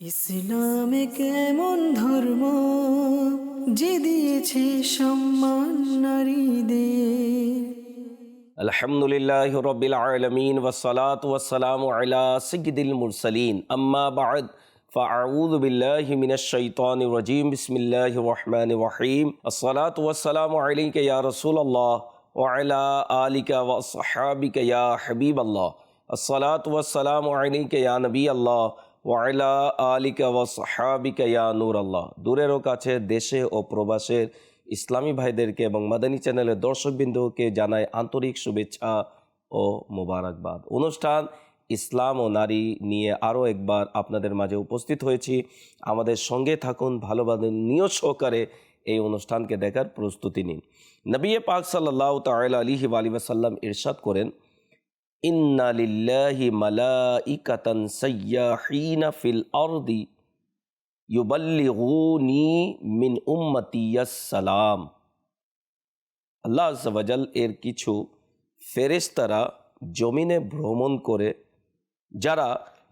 ইসলামে কেমন ধর্ম যে দিয়েছে সম্মান নারীদের الحمد لله رب العالمين والصلاة والسلام على سيد المرسلين أما بعد فأعوذ بالله من الشيطان الرجيم بسم الله الرحمن الرحيم الصلاة والسلام عليك يا رسول الله وعلى آلك وأصحابك يا حبيب الله الصلاة والسلام عليك يا نبي الله ওয়াইলা আলিকা ওয়া সাহাবিকা ইয়া নূর আল্লাহ দূরেরও কাছে দেশে ও প্রবাসের ইসলামী ভাইদেরকে এবং মাদানী চ্যানেলের দর্শকবৃন্দকে জানাই আন্তরিক শুভেচ্ছা ও মোবারকবাদ। অনুষ্ঠান ইসলাম ও নারী নিয়ে আরও একবার আপনাদের মাঝে উপস্থিত হয়েছি। আমাদের সঙ্গে থাকুন ভালোভাবে নিয়ত সহকারে এই অনুষ্ঠানকে দেখার প্রস্তুতি নিন। নবী পাক সাল্লাহ তাল আলিহি আলী ওয়াসাল্লাম ইরশাদ করেন ইন্না লিল্লাহি মালাইকাতান সাইয়াহিনা ফিল আরদি ইউবাল্লিগুনি মিন উম্মতিয়াস সালাম আল্লাহ আজ্জাওয়াজাল এর কিছু ফেরেশতারা জমিনে ভ্রমণ করে, যারা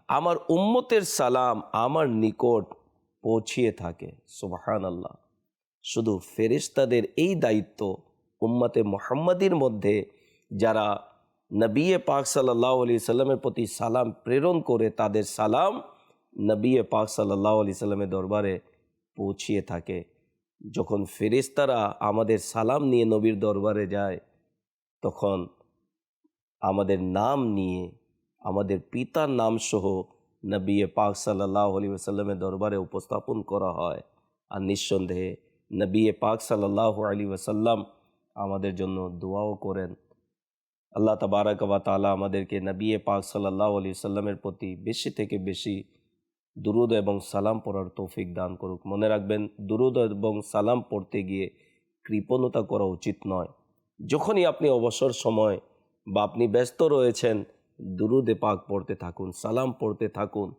আমার উম্মতের সালাম আমার নিকট পৌঁছিয়ে থাকে। সুবাহান আল্লাহ শুধু ফেরেশতাদের এই দায়িত্ব উম্মতে মোহাম্মদীর মধ্যে, যারা নবিয়ে পাক সাল্লাহ আলি সাল্লামের প্রতি সালাম প্রেরণ করে তাদের সালাম নবী পাক সাল্লাহ আলি সাল্লামের দরবারে পৌঁছিয়ে থাকে। যখন ফেরিস্তারা আমাদের সালাম নিয়ে নবীর দরবারে যায়, তখন আমাদের নাম নিয়ে, আমাদের পিতার নাম সহ নবিয়ে পাক সাল্লাহ আলী সাল্লামের দরবারে উপস্থাপন করা হয়। আর নিঃসন্দেহে নবিয়ে পাক সাল্লাহ আলী ওসাল্লাম আমাদের জন্য দোয়াও করেন। আল্লাহ তাবারাক ওয়া তাআলা আমাদেরকে নবিয়ে পাক সাল্লাহ আলী সাল্লামের প্রতি বেশি থেকে বেশি দুরুদ এবং সালাম পড়ার তৌফিক দান করুক। মনে রাখবেন, দুরুদ এবং সালাম পড়তে গিয়ে কৃপণতা করা উচিত নয়। যখনই আপনি অবসর সময় বা আপনি ব্যস্ত রয়েছেন, দুরুদে পাক পড়তে থাকুন, সালাম পড়তে থাকুন।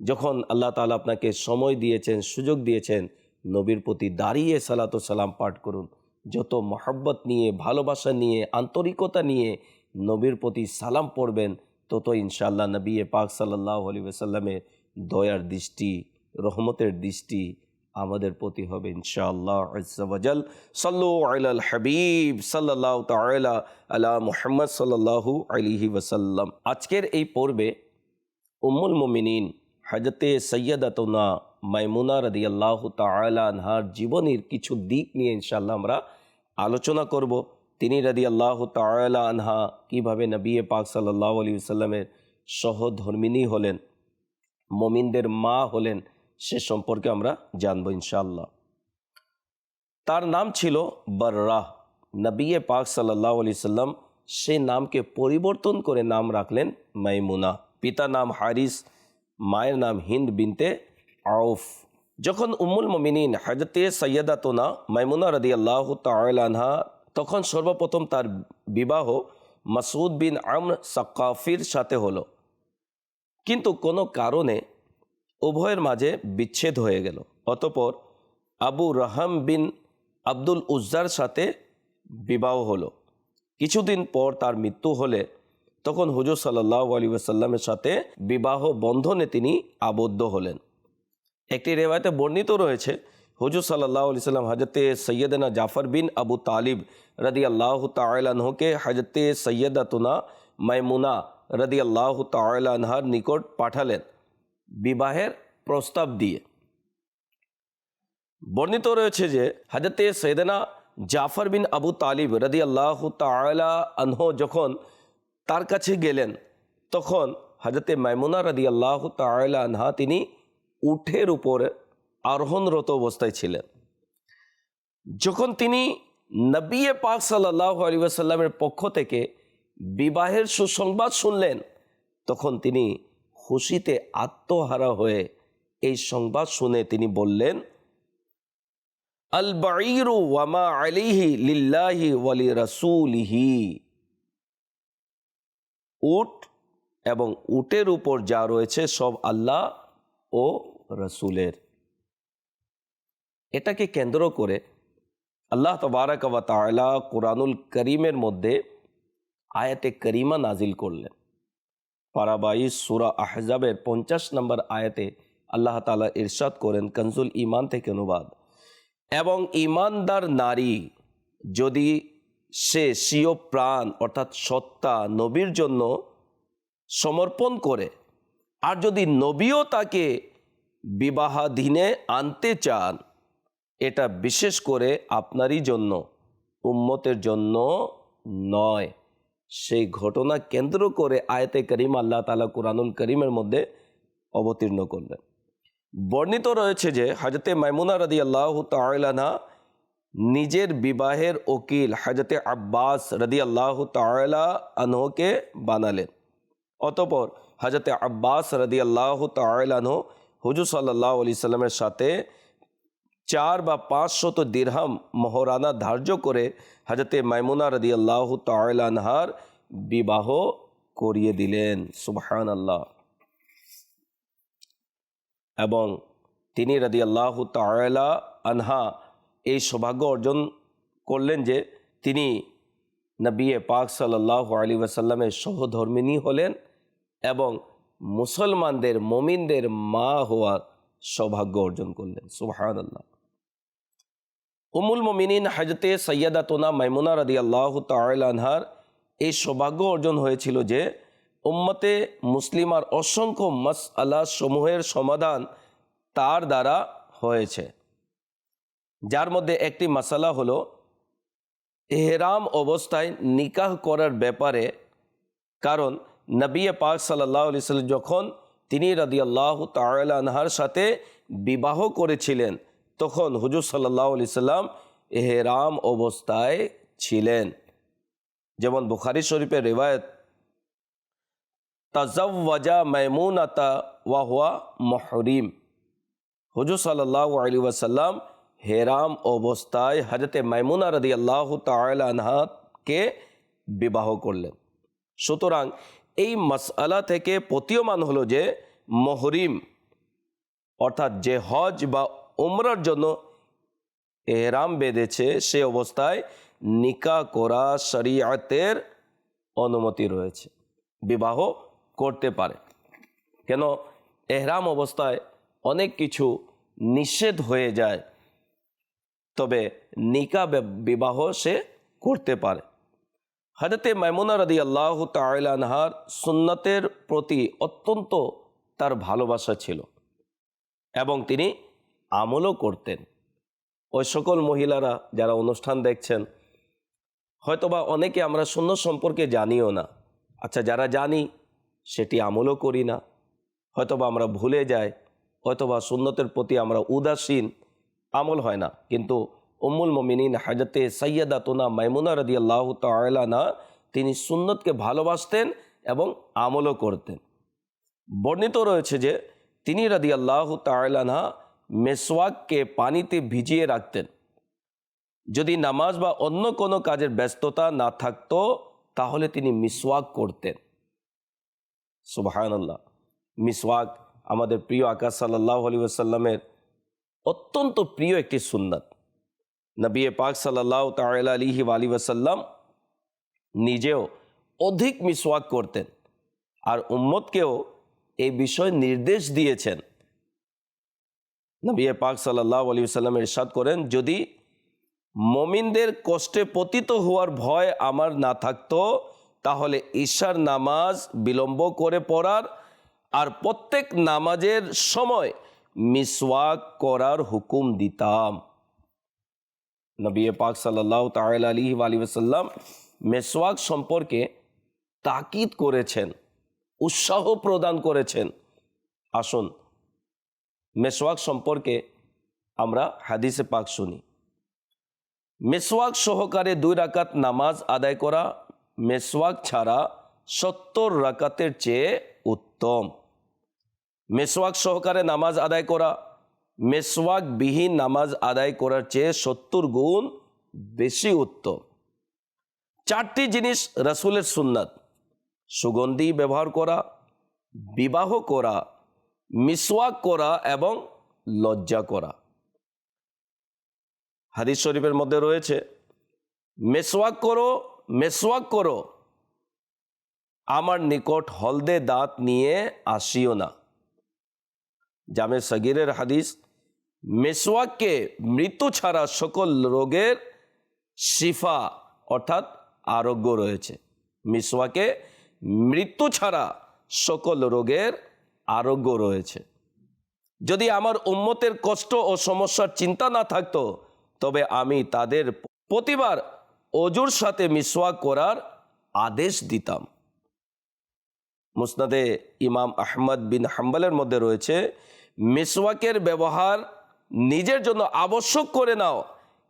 যখন আল্লাহ তালা আপনাকে সময় দিয়েছেন, সুযোগ দিয়েছেন, নবীর প্রতি দাঁড়িয়ে সালাত সালাম পাঠ করুন। যত মহব্বত নিয়ে, ভালোবাসা নিয়ে, আন্তরিকতা নিয়ে নবীর প্রতি সালাম পড়বেন তত ইনশাল্লাহ নবী পাক সাল্লাহ আলী দয়ার দৃষ্টি, রহমতের দৃষ্টি আমাদের প্রতি হবে ইনশাআল্লাহ আজ্জাওয়াজাল সাল্লু আলাল হাবিব সাল্লাহ তালা আলা মুহাম্মদ সাল্লাহু আলিহি ওসাল্লাম আজকের এই পর্বে উম্মুল মুমিনিন হজরতে সৈয়দাতনা মাইমুনা রদি আল্লাহ আনহার জীবনের কিছু দিক নিয়ে ইনশাল্লাহ আমরা আলোচনা করব। তিনি রদি আল্লাহ তালা আনহা কীভাবে নবী পাক সাল্লাহ আলী সাল্লামের সহধর্মিনী হলেন, মমিনদের মা হলেন, সে সম্পর্কে আমরা জানব ইনশাল্লাহ তার নাম ছিল বর্রাহ। নবী পাক সাল্লাহ আলি সাল্লাম সে নামকে পরিবর্তন করে নাম রাখলেন মাইমুনা। পিতা নাম হারিস মায়ের নাম হিন্দ বিনতে আউফ। যখন উম্মুল মমিনিন হজরতে সৈয়দাতোনা মাইমুনা রদি আল্লাহ তালহা তখন সর্বপ্রথম তার বিবাহ মাসুদ বিন আম সাকাফির সাথে হলো। কিন্তু কোনো কারণে উভয়ের মাঝে বিচ্ছেদ হয়ে গেল। অতপর আবু রাহাম বিন আব্দুল উজ্জার সাথে বিবাহ হলো। কিছুদিন পর তার মৃত্যু হলে তখন হুজুর সাল্লাহ আলী সাথে বিবাহ বন্ধনে তিনি আবদ্ধ হলেন। একটি রেওয়ায়তে বর্ণিত রয়েছে, হুজুর সাল্লাহ আলি সাল্লাম হজরতে সৈয়দনা জাফর বিন আবু তালিব রদি আল্লাহ তালহকে হজরতে সৈয়দাতুনা মাইমুনা রদি আল্লাহ তালহার নিকট পাঠালেন বিবাহের প্রস্তাব দিয়ে। বর্ণিত রয়েছে যে হজরতে সৈয়দনা জাফর বিন আবু তালিব রদি আল্লাহ তালা আনহ যখন তার কাছে গেলেন। তখন হজরতে মাইমুনা রদি আল্লাহ আনহা তিনি উঠের উপরে আরোহণরত অবস্থায় ছিলেন। যখন তিনি নবিয়ে পাক সাল্লাহ আলী আসাল্লামের পক্ষ থেকে বিবাহের সুসংবাদ শুনলেন, তখন তিনি খুশিতে আত্মহারা হয়ে এই সংবাদ শুনে তিনি বললেন, আল বাঈরু ওয়ামা আলিহি লিল্লাহি ওয়ালি রাসূলিহি উট এবং উটের উপর যা রয়েছে সব আল্লাহ ও রসুলের। এটাকে কেন্দ্র করে আল্লাহ তবারক তাআলা কোরআনুল করিমের মধ্যে আয়াতে করিমা নাজিল করলেন। পারাবাই সুরা আহজাবের পঞ্চাশ নম্বর আয়াতে আল্লাহ তালা ইরশাদ করেন, কনজুল ইমান থেকে অনুবাদ। এবং ইমানদার নারী যদি সে স্বীয় প্রাণ, অর্থাৎ সত্তা, নবীর জন্য সমর্পণ করে। আর যদি নবীও তাকে বিবাহাধীনে আনতে চান, এটা বিশেষ করে আপনারই জন্য, উম্মতের জন্য নয়। সেই ঘটনা কেন্দ্র করে আয়তে করিম আল্লাহ তালা কুরআনুল করিমের মধ্যে অবতীর্ণ করলেন। বর্ণিত রয়েছে যে হাজরতে মাইমুনা রদি আল্লাহ তালানা নিজের বিবাহের ওকিল হাজরতে আব্বাস রদি আল্লাহ তালা আনহকে বানালেন। অতপর হজরতে আব্বাস রদি আল্লাহ তালানহ হুজুর সাল্লাহ আলি সাল্লামের সাথে চার বা পাঁচ শত দিরহাম মহরানা ধার্য করে হজরতে মাইমুনা রদি আল্লাহ তালানহার বিবাহ করিয়ে দিলেন। সুবহান আল্লাহ এবং তিনি রদি আল্লাহ তালা আনহা এই সৌভাগ্য অর্জন করলেন যে তিনি নবী পাক সাল্লাহ আলী ওয়াসাল্লামের সহধর্মিনী হলেন এবং মুসলমানদের, মমিনদের মা হওয়ার সৌভাগ্য অর্জন করলেন। সুবহান আল্লাহ উমুল মমিনিন হজরতে সৈয়দাতোনা মাইমুনা রদি আল্লাহ তালহার এই সৌভাগ্য অর্জন হয়েছিল যে উম্মতে মুসলিমার অসংখ্য মস আল্লাহ সমূহের সমাধান তার দ্বারা হয়েছে। যার মধ্যে একটি মশালা হলো, এহরাম অবস্থায় নিকাহ করার ব্যাপারে। কারণ নবী পাক সাল্লাহ আলি সাল্লাম যখন তিনি রাদি আল্লাহ তালাহার সাথে বিবাহ করেছিলেন, তখন হুজুর সাল্লাহ আলি সাল্লাম এহরাম অবস্থায় ছিলেন। যেমন বুখারি শরীফের রেওয়ায়ত, তাজাওয়াজা মাইমুন আতা ওয়াহুয়া মহরিম। হুজুর সাল্লাহ আলী ওয়াসাল্লাম হেরাম অবস্থায় হজরতে মাইমুনা রদি আল্লাহ তালাহাকে বিবাহ করলেন। সুতরাং এই মশালা থেকে প্রতীয়মান হলো যে মহরিম, অর্থাৎ যে হজ বা উমরার জন্য এহরাম বেঁধেছে, সে অবস্থায় নিকা করা শরিয়াতের অনুমতি রয়েছে, বিবাহ করতে পারে। কেন? এহরাম অবস্থায় অনেক কিছু নিষেধ হয়ে যায় তবে নিকা বিবাহ সে করতে পারে। হজরতে মাইমুনা রদি আল্লাহ তালানহার সুন্নতের প্রতি অত্যন্ত তার ভালোবাসা ছিল এবং তিনি আমলও করতেন। ওই সকল মহিলারা যারা অনুষ্ঠান দেখছেন, হয়তোবা অনেকে আমরা শূন্য সম্পর্কে জানিও না। আচ্ছা যারা জানি, সেটি আমলও করি না। হয়তোবা আমরা ভুলে যাই, হয়তোবা সুন্নতের প্রতি আমরা উদাসীন আমল হয় না। কিন্তু উম্মুল মমিনিন হাজতে সৈয়দা তোনা মাইমুনা রদি আল্লাহ তালানা তিনি সুন্নতকে ভালোবাসতেন এবং আমলও করতেন। বর্ণিত রয়েছে যে, তিনি রদি আল্লাহ তালানা মেসওয়াককে পানিতে ভিজিয়ে রাখতেন। যদি নামাজ বা অন্য কোনো কাজের ব্যস্ততা না থাকতো, তাহলে তিনি মিসওয়াক করতেন। সুবাহান্লাহ মিসওয়াক আমাদের প্রিয় আকাশ সাল্লাহ আলী আসাল্লামের অত্যন্ত প্রিয় একটি সুন্নাত। নবী পাক সাল্লাহ তাল আলিহি আলী ওয়াসাল্লাম নিজেও অধিক মিসওয়াক করতেন আর উম্মতকেও এই বিষয়ে নির্দেশ দিয়েছেন। নবী পাক সাল্লাহ আলী সাল্লাম ইরশাদ করেন, যদি মমিনদের কষ্টে পতিত হওয়ার ভয় আমার না থাকতো, তাহলে ঈশার নামাজ বিলম্ব করে পড়ার আর প্রত্যেক নামাজের সময় মিসওয়াক করার হুকুম দিতাম। নবী পাক সাল্লাহ তাল আলী আলী ওসাল্লাম মেসওয়াক সম্পর্কে তাকিদ করেছেন, উৎসাহ প্রদান করেছেন। আসুন, মেসওয়াক সম্পর্কে আমরা হাদিসে পাক শুনি। মেসওয়াক সহকারে দুই রাকাত নামাজ আদায় করা, মেসওয়াক ছাড়া সত্তর রাকাতের চেয়ে উত্তম। মেসওয়াক সহকারে নামাজ আদায় করা, মেসওয়াক বিহীন নামাজ আদায় করার চেয়ে সত্তর গুণ বেশি উত্তম। চারটি জিনিস রসুলের সুন্নাত, সুগন্ধি ব্যবহার করা, বিবাহ করা, মিসওয়াক করা এবং লজ্জা করা। হাদিস শরীফের মধ্যে রয়েছে, মেসওয়াক করো মেসওয়াক করো, আমার নিকট হলদে দাঁত নিয়ে আসিও না। জামে সগিরের হাদিস, মেসওয়াককে মৃত্যু ছাড়া সকল রোগের শিফা অর্থাৎ আরোগ্য রয়েছে। মিসওয়াকে মৃত্যু ছাড়া সকল রোগের আরোগ্য রয়েছে। যদি আমার উম্মতের কষ্ট ও সমস্যার চিন্তা না থাকতো, তবে আমি তাদের প্রতিবার অজুর সাথে মিসওয়াক করার আদেশ দিতাম। মুসনাদে ইমাম আহমদ বিন হাম্বালের মধ্যে রয়েছে মিসওয়াকের ব্যবহার নিজের জন্য আবশ্যক করে নাও,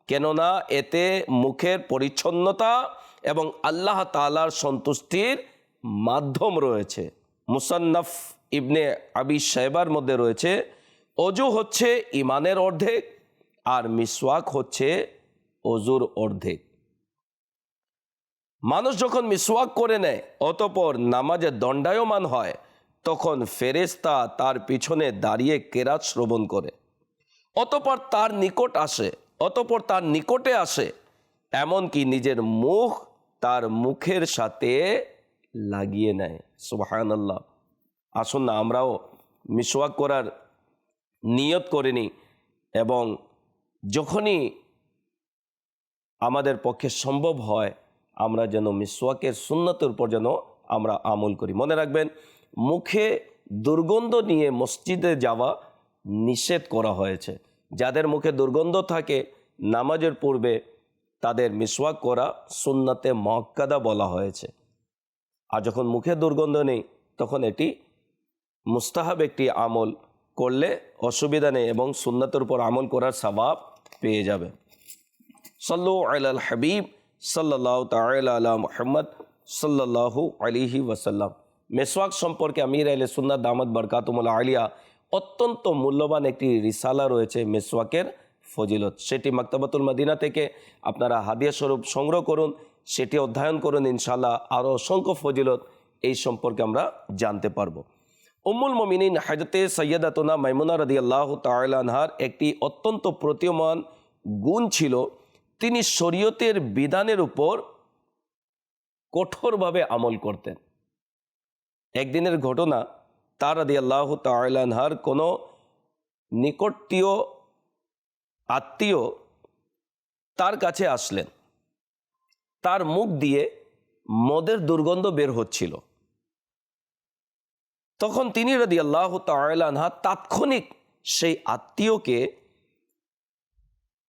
কেননা এতে মুখের পরিচ্ছন্নতা এবং আল্লাহ তালার সন্তুষ্টির মাধ্যম রয়েছে। মুসান্নফ ইবনে আবি সাহেবার মধ্যে রয়েছে, অজু হচ্ছে ইমানের অর্ধেক আর মিসওয়াক হচ্ছে অজুর অর্ধেক। মানুষ যখন মিসওয়াক করে নেয়, অতপর নামাজে দণ্ডায়মান হয় তখন ফেরেস্তা তার পিছনে দাঁড়িয়ে কেরাত শ্রবণ করে। অতপর তার নিকট আসে, অতপর তার নিকটে আসে, এমনকি নিজের মুখ তার মুখের সাথে লাগিয়ে নেয়। সুবাহান আল্লাহ আসুন না, আমরাও মিসওয়াক করার নিয়ত করিনি এবং যখনই আমাদের পক্ষে সম্ভব হয়, আমরা যেন মিসওয়াকের সুন্নতের উপর যেন আমরা আমল করি। মনে রাখবেন মুখে দুর্গন্ধ নিয়ে মসজিদে যাওয়া নিষেধ করা হয়েছে। যাদের মুখে দুর্গন্ধ থাকে, নামাজের পূর্বে তাদের মিসওয়াক করা সুন্নাতে মক্কাদা বলা হয়েছে। আর যখন মুখে দুর্গন্ধ নেই, তখন এটি মুস্তাহাব একটি আমল করলে অসুবিধা নেই এবং সুন্নাতের উপর আমল করার স্বভাব পেয়ে যাবে। সাল্লু আল হাবিব সাল্লাহ তালা মোহাম্মদ সাল্লাহু আলিহি ওয়াসাল্লাম। মেসওয়াক সম্পর্কে আমির আলে সুন্নাত দামদ বরকাতুমুল আলিয়া অত্যন্ত মূল্যবান একটি রিসালা রয়েছে মেসওয়াকের ফজিলত। সেটি মাক্তাবাতুল মদিনা থেকে আপনারা হাদিয়া স্বরূপ সংগ্রহ করুন, সেটি অধ্যয়ন করুন ইনশাল্লাহ আরও অসংখ্য ফজিলত এই সম্পর্কে আমরা জানতে পারব। উম্মুল মমিনিন হাজতে সৈয়দাতনা মাইমুনা রদি আল্লাহ তালানহার একটি অত্যন্ত প্রতীয়মান গুণ ছিল, তিনি শরীয়তের বিধানের উপর কঠোরভাবে আমল করতেন। একদিনের ঘটনা, তার আদি আল্লাহ তালানহার কোনো নিকটীয় আত্মীয় তার কাছে আসলেন। তার মুখ দিয়ে মদের দুর্গন্ধ বের হচ্ছিল। তখন তিনি রাদি আল্লাহ তালানহা তাৎক্ষণিক সেই আত্মীয়কে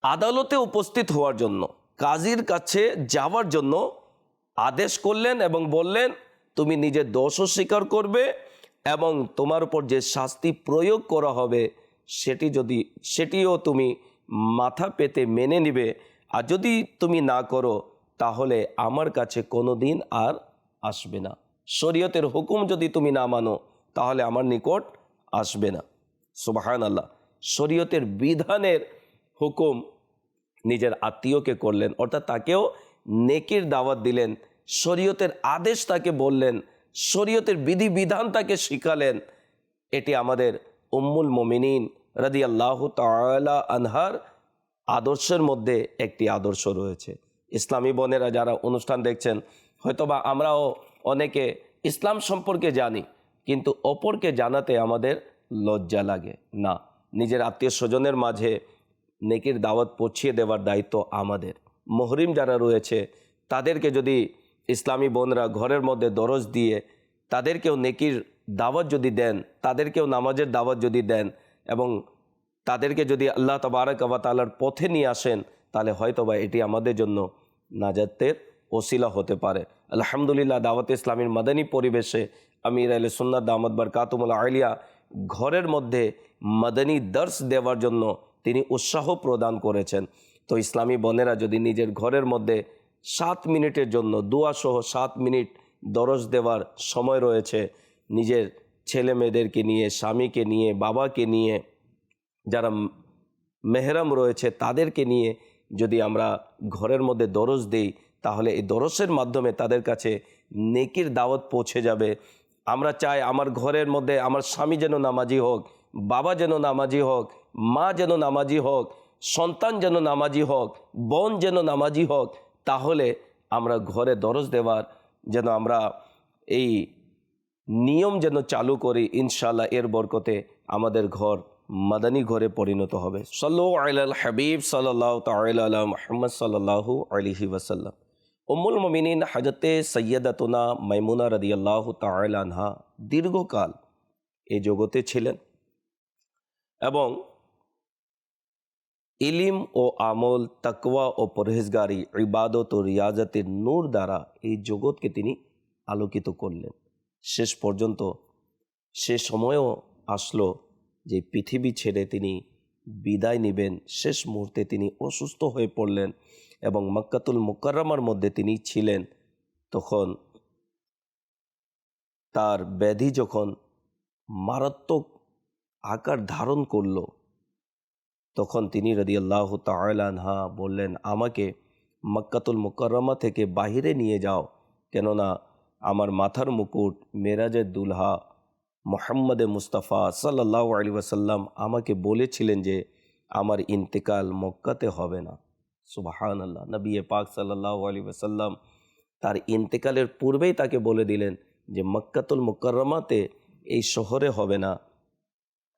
আদালতে উপস্থিত হওয়ার জন্য, কাজীর কাছে যাওয়ার জন্য আদেশ করলেন এবং বললেন তুমি নিজের দোষও স্বীকার করবে এবং তোমার উপর যে শাস্তি প্রয়োগ করা হবে সেটি যদি, সেটিও তুমি মাথা পেতে মেনে নিবে। আর যদি তুমি না করো, তাহলে আমার কাছে কোনো দিন আর আসবে না। শরীয়তের হুকুম যদি তুমি না মানো, তাহলে আমার নিকট আসবে না। সুবাহান আল্লাহ শরীয়তের বিধানের হুকুম নিজের আত্মীয়কে করলেন, অর্থাৎ তাকেও নেকির দাওয়াত দিলেন শরীয়তের আদেশ তাকে বললেন, শরীয়তের বিধি বিধান তাকে শিখালেন। এটি আমাদের উম্মুল মমিনিন রাদি আল্লাহ তালা আনহার আদর্শের মধ্যে একটি আদর্শ রয়েছে। ইসলামী বোনেরা যারা অনুষ্ঠান দেখছেন, হয়তোবা আমরাও অনেকে ইসলাম সম্পর্কে জানি, কিন্তু অপরকে জানাতে আমাদের লজ্জা লাগে। না, নিজের আত্মীয় স্বজনের মাঝে নেকির দাওয়াত পৌঁছিয়ে দেওয়ার দায়িত্ব আমাদের। মহরিম যারা রয়েছে, তাদেরকে যদি ইসলামী বোনরা ঘরের মধ্যে দরজ দিয়ে তাদেরকেও নেকির দাওয়াত যদি দেন, তাদেরকেও নামাজের দাওয়াত যদি দেন এবং তাদেরকে যদি আল্লাহ তবারক আবা তালার পথে নিয়ে আসেন, তাহলে হয়তোবা এটি আমাদের জন্য নাজাতের ওসিলা হতে পারে। আলহামদুলিল্লাহ, দাওয়াত ইসলামীর মাদানী পরিবেশে আমির আল সুন্নাত দামদ বরকাতুমুল আলিয়া ঘরের মধ্যে মাদানী দর্শ দেওয়ার জন্য তিনি উৎসাহ প্রদান করেছেন। তো ইসলামী বোনেরা যদি নিজের ঘরের মধ্যে সাত মিনিটের জন্য, দুয়াসহ সাত মিনিট দরজ দেওয়ার সময় রয়েছে নিজের ছেলে মেয়েদেরকে নিয়ে, স্বামীকে নিয়ে, বাবাকে নিয়ে, যারা মেহরাম রয়েছে তাদেরকে নিয়ে যদি আমরা ঘরের মধ্যে দরজ দিই, তাহলে এই দরসের মাধ্যমে তাদের কাছে নেকির দাওয়াত পৌঁছে যাবে। আমরা চাই আমার ঘরের মধ্যে আমার স্বামী যেন নামাজি হোক, বাবা যেন নামাজি হোক, মা যেন নামাজি হোক, সন্তান যেন নামাজি হোক, বোন যেন নামাজি হোক তাহলে আমরা ঘরে দরজ দেওয়ার যেন আমরা এই নিয়ম যেন চালু করি ইনশাল্লাহ এর বরকতে আমাদের ঘর মাদানী ঘরে পরিণত হবে। সাল্লু আলাল হাবিব সাল্লাহ তালা মোহাম্মদ সাল্লাহু আলিহি ওয়াসাল্লাম। উম্মুল মমিনিন হাজতে সৈয়দাতুনা মাইমুনা রদিয়াল্লাহ তালানহা দীর্ঘকাল এই জগতে ছিলেন এবং ইলিম ও আমল, তাকওয়া ও পরহেজগারি, ইবাদত ও রিয়াজতের নূর দ্বারা এই জগৎকে তিনি আলোকিত করলেন। শেষ পর্যন্ত সে সময়ও আসলো যে পৃথিবী ছেড়ে তিনি বিদায় নেবেন। শেষ মুহূর্তে তিনি অসুস্থ হয়ে পড়লেন এবং মক্কাতুল মুকাররমার মধ্যে তিনি ছিলেন। তখন তার ব্যাধি যখন মারাত্মক আকার ধারণ করল তখন তিনি রদিয়াল্লাহ তালানহা বললেন, আমাকে মক্কাতুল মুকরমা থেকে বাহিরে নিয়ে যাও, কেননা আমার মাথার মুকুট মেরাজের দুলহা মোহাম্মদে মুস্তাফা সাল্লাহ আলী ওয়াসাল্লাম আমাকে বলেছিলেন যে আমার ইন্তেকাল মক্কাতে হবে না। সুবাহান আল্লাহ নবী পাক সাল্লাহ আলী ওয়াসাল্লাম তার ইন্তেকালের পূর্বেই তাকে বলে দিলেন যে, মক্কাতুল মুকরমাতে এই শহরে হবে না।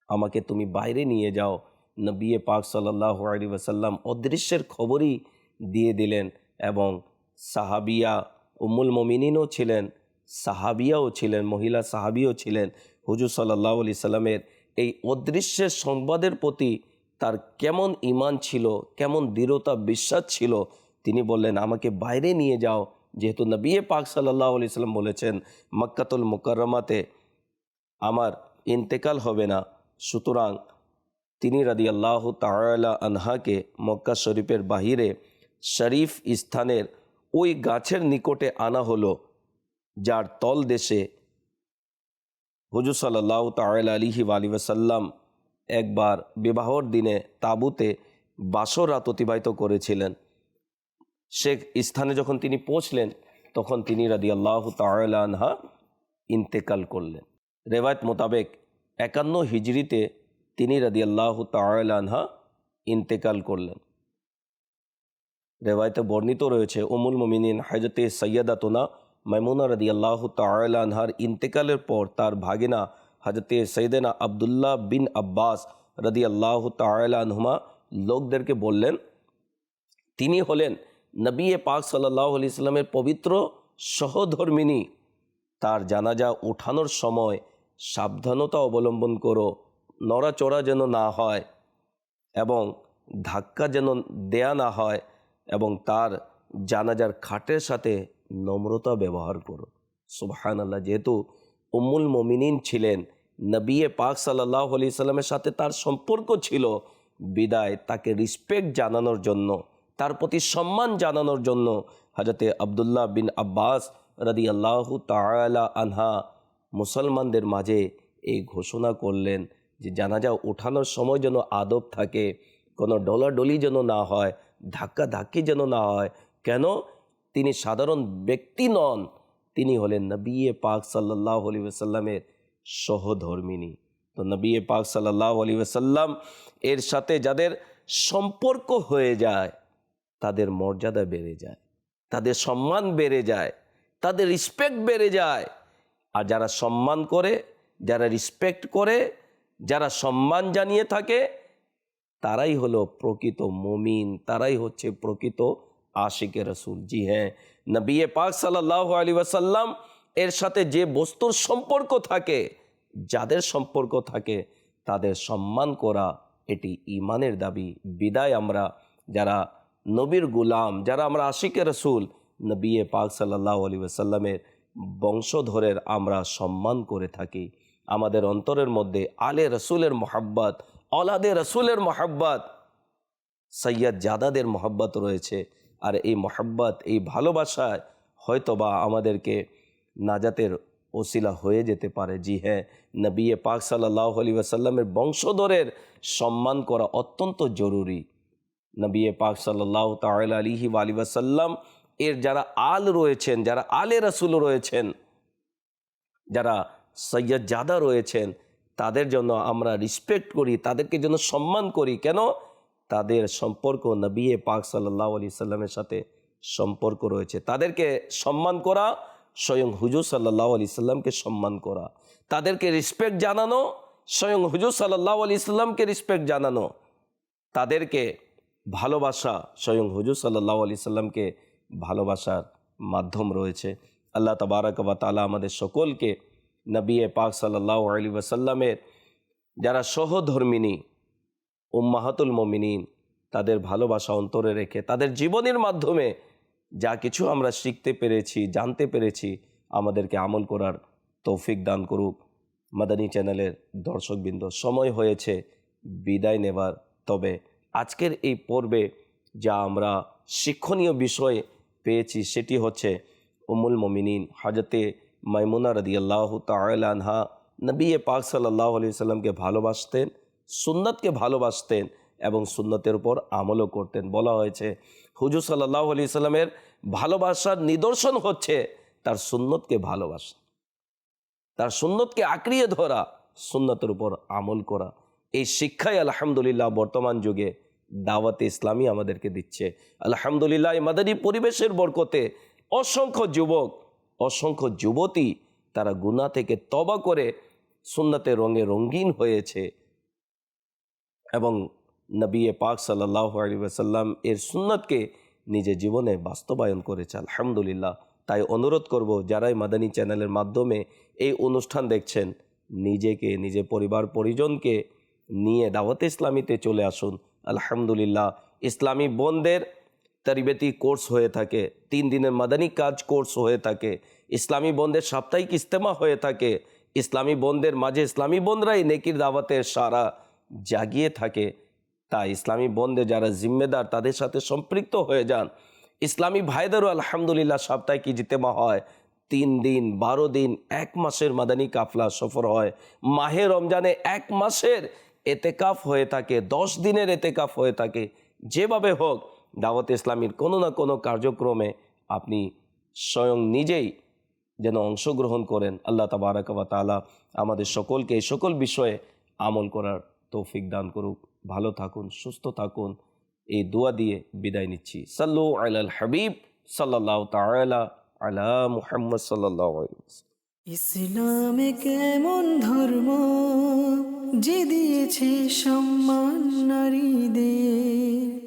আমাকে তুমি বাইরে নিয়ে যাও নবী পাক সাল্লাহ আলী ওয়াসাল্লাম অদৃশ্যের খবরই দিয়ে দিলেন এবং সাহাবিয়া উম্মুল মমিনিনও ছিলেন, সাহাবিয়াও ছিলেন, মহিলা সাহাবিও ছিলেন। হুজুর সাল্লাহ আলি সাল্লামের এই অদৃশ্যের সংবাদের প্রতি তার কেমন ইমান ছিল, কেমন দৃঢ়তা বিশ্বাস ছিল, তিনি বললেন, আমাকে বাইরে নিয়ে যাও। যেহেতু নবী পাক সাল্লাহ আলি সাল্লাম বলেছেন, মক্কাতুল মুকরমাতে আমার ইন্তেকাল হবে না, সুতরাং তিনি রাদি আল্লাহ তালা আনহাকে মক্কা শরীফের বাহিরে শরীফ স্থানের ওই গাছের নিকটে আনা হলো, যার তল দেশে হুজুর সাল্লাহ তাল আলিহি আলী ওসাল্লাম একবার বিবাহর দিনে তাঁবুতে বাসর রাত অতিবাহিত করেছিলেন। সে স্থানে যখন তিনি পৌঁছলেন, তখন তিনি রাদি আল্লাহ আনহা ইন্তেকাল করলেন। রেওয়ায়ত মোতাবেক একান্ন হিজড়িতে তিনি রাদি আল্লাহ তালানহা ইন্তেকাল করলেন। রেওয়ায়তে বর্ণিত রয়েছে উমুল মমিনিন হাজতে সৈয়দাতনা মাইমুনা রদি আল্লাহ তালানহার ইন্তেকালের পর তার ভাগিনা হজরতে সৈয়দেনা আবদুল্লাহ বিন আব্বাস রদি আল্লাহ তালানহুমা লোকদেরকে বললেন, তিনি হলেন নবী পাক সাল্লাহ আলি সাল্লামের পবিত্র সহধর্মিনী। তার জানাজা ওঠানোর সময় সাবধানতা অবলম্বন করো নড়াচড়া যেন না হয় এবং ধাক্কা যেন দেয়া না হয় এবং তার জানাজার খাটের সাথে নম্রতা ব্যবহার করো। সুবাহান আল্লাহ যেহেতু উম্মুল মমিনিন ছিলেন নবিয়ে পাক সাল্লাহ আলি সাল্লামের সাথে তার সম্পর্ক ছিল বিদায়, তাকে রিসপেক্ট জানানোর জন্য, তার প্রতি সম্মান জানানোর জন্য হাজরতে আবদুল্লাহ বিন আব্বাস রাদি আল্লাহ তালা আনহা মুসলমানদের মাঝে এই ঘোষণা করলেন যে জানাজা ওঠানোর সময় যেন আদব থাকে, কোনো ডলাডলি যেন না হয় ধাক্কা ধাক্কি যেন না হয়, কেন? তিনি সাধারণ ব্যক্তি নন। তিনি হলেন নবী পাক সাল্লাহ আলী ওসাল্লামের সহধর্মিনী। তো নবী পাক সাল্লাহ আলী ওসাল্লাম এর সাথে যাদের সম্পর্ক হয়ে যায়, তাদের মর্যাদা বেড়ে যায়, তাদের সম্মান বেড়ে যায়, তাদের রিসপেক্ট বেড়ে যায়। আর যারা সম্মান করে, যারা রিসপেক্ট করে যারা সম্মান জানিয়ে থাকে, তারাই হলো প্রকৃত মমিন, তারাই হচ্ছে প্রকৃত আশিকে রসুল। জি হ্যাঁ নবী পাক সাল্লাহ আলী ওয়াসাল্লাম এর সাথে যে বস্তুর সম্পর্ক থাকে, যাদের সম্পর্ক থাকে, তাদের সম্মান করা এটি ইমানের দাবি। বিদায় আমরা যারা নবীর গুলাম, যারা আমরা আশিকে রসুল, নবী পাক সাল্লাহ আলী ওয়াসাল্লামের বংশধরের আমরা সম্মান করে থাকি। আমাদের অন্তরের মধ্যে আলে রসুলের মোহাব্বত, অলাদে রসুলের মোহাব্বত সৈয়দ জাদাদের মোহাব্বত রয়েছে। আর এই মোহাব্বত, এই ভালোবাসায় হয়তোবা আমাদেরকে নাজাতের ওসিলা হয়ে যেতে পারে। জি হ্যাঁ নবী পাক সাল্লাহ আলী বংশধরের সম্মান করা অত্যন্ত জরুরি। নবী পাক সাল্লাহ তাল আলিহি আলী ওয়াসাল্লাম এর যারা আল রয়েছেন, যারা আলে রসুল রয়েছেন, যারা সৈয়দ জাদা রয়েছেন, তাদের জন্য আমরা রিসপেক্ট করি, তাদেরকে যেন সম্মান করি। কেন? তাদের সম্পর্ক নবী পাক সাল্লাহ আলি সাল্লামের সাথে সম্পর্ক রয়েছে। তাদেরকে সম্মান করা, স্বয়ং হুজুর সাল্লাহ আলি সাল্লামকে সম্মান করা। তাদেরকে রিসপেক্ট জানানো, স্বয়ং হুজুর সাল্লাহ আলি ইসলামকে রেসপেক্ট জানানো। তাদেরকে ভালোবাসা, স্বয়ং হুজুর সাল্লাহ আলি সাল্লামকে ভালোবাসার মাধ্যম রয়েছে। আল্লাহ তবারক বা তালা আমাদের সকলকে নবী পাক সাল্লাহ আলী ওয়াসাল্লামের যারা সহধর্মিনী, উম্মাহাতুল মমিনিন, তাদের ভালোবাসা অন্তরে রেখে, তাদের জীবনের মাধ্যমে যা কিছু আমরা শিখতে পেরেছি, জানতে পেরেছি, আমাদেরকে আমল করার তৌফিক দান করুক। মাদানী চ্যানেলের দর্শকবৃন্দ, সময় হয়েছে, বিদায় নেবার। তবে আজকের এই পর্বে যা আমরা শিক্ষণীয় বিষয় পেয়েছি, সেটি হচ্ছে উমুল মমিনিন, হাজতে মাইমুনা রদি আল্লাহ তালহা নবী পাক সাল্লাহ আলি সাল্লামকে ভালোবাসতেন, সুন্নতকে ভালোবাসতেন এবং সুন্নতের উপর আমলও করতেন। বলা হয়েছে, হুজুর সাল্লাহ আলি সাল্লামের ভালোবাসার নিদর্শন হচ্ছে তার সুন্নতকে ভালোবাসা, তার সুন্নতকে আঁকড়িয়ে ধরা, সুন্নতের উপর আমল করা। এই শিক্ষাই আলহামদুলিল্লাহ বর্তমান যুগে দাওয়াতে ইসলামী আমাদেরকে দিচ্ছে। আলহামদুলিল্লাহ এই মাদানী পরিবেশের বরকতে অসংখ্য যুবক অসংখ্য যুবতী তারা গুণা থেকে তবা করে সুন্নতের রঙে রঙিন হয়েছে এবং নবী পাক সাল্লাহ আলী এর সুন্নতকে নিজের জীবনে বাস্তবায়ন করেছে। আলহামদুলিল্লাহ। তাই অনুরোধ করব, যারাই মাদানী চ্যানেলের মাধ্যমে এই অনুষ্ঠান দেখছেন, নিজেকে, নিজের পরিবার, পরিজনকে নিয়ে দাওয়াতে ইসলামীতে চলে আসুন। আলহামদুলিল্লাহ। ইসলামী বোনদের তারিবেতি কোর্স হয়ে থাকে, তিন দিনের মাদানী কাজ কোর্স হয়ে থাকে, ইসলামী বন্ধের সাপ্তাহিক ইস্তেমা হয়ে থাকে, ইসলামী বন্ধের মাঝে ইসলামী বন্ধরাই নেকির দাওয়াতের সারা জাগিয়ে থাকে। তাই ইসলামী বোনদের যারা জিম্মেদার, তাদের সাথে সম্পৃক্ত হয়ে যান। ইসলামী ভাইদেরও আলহামদুলিল্লাহ সাপ্তাহিক ইজতেমা হয়। তিন দিন, বারো দিন, এক মাসের মাদানী কাফলা সফর হয়। মাহে রমজানে এক মাসের এতেকাফ হয়ে থাকে, দশ দিনের এতেকাফ হয়ে থাকে। যেভাবে হোক দাওয়াত ইসলামীর কোনো না কোনো কার্যক্রমে আপনি স্বয়ং নিজেই যেন অংশগ্রহণ করেন। আল্লাহ তাবারাকাবা তালা আমাদের সকলকে এই সকল বিষয়ে আমল করার তৌফিক দান করুক। ভালো থাকুন, সুস্থ থাকুন। এই দোয়া দিয়ে বিদায় নিচ্ছি। সাল্লু আলাল হাবিব সাল্লাহ তালা আলা মুহাম্মদ সাল্লাহ ইসলামে কেমন ধর্ম যে দিয়েছে সম্মান নারীদের?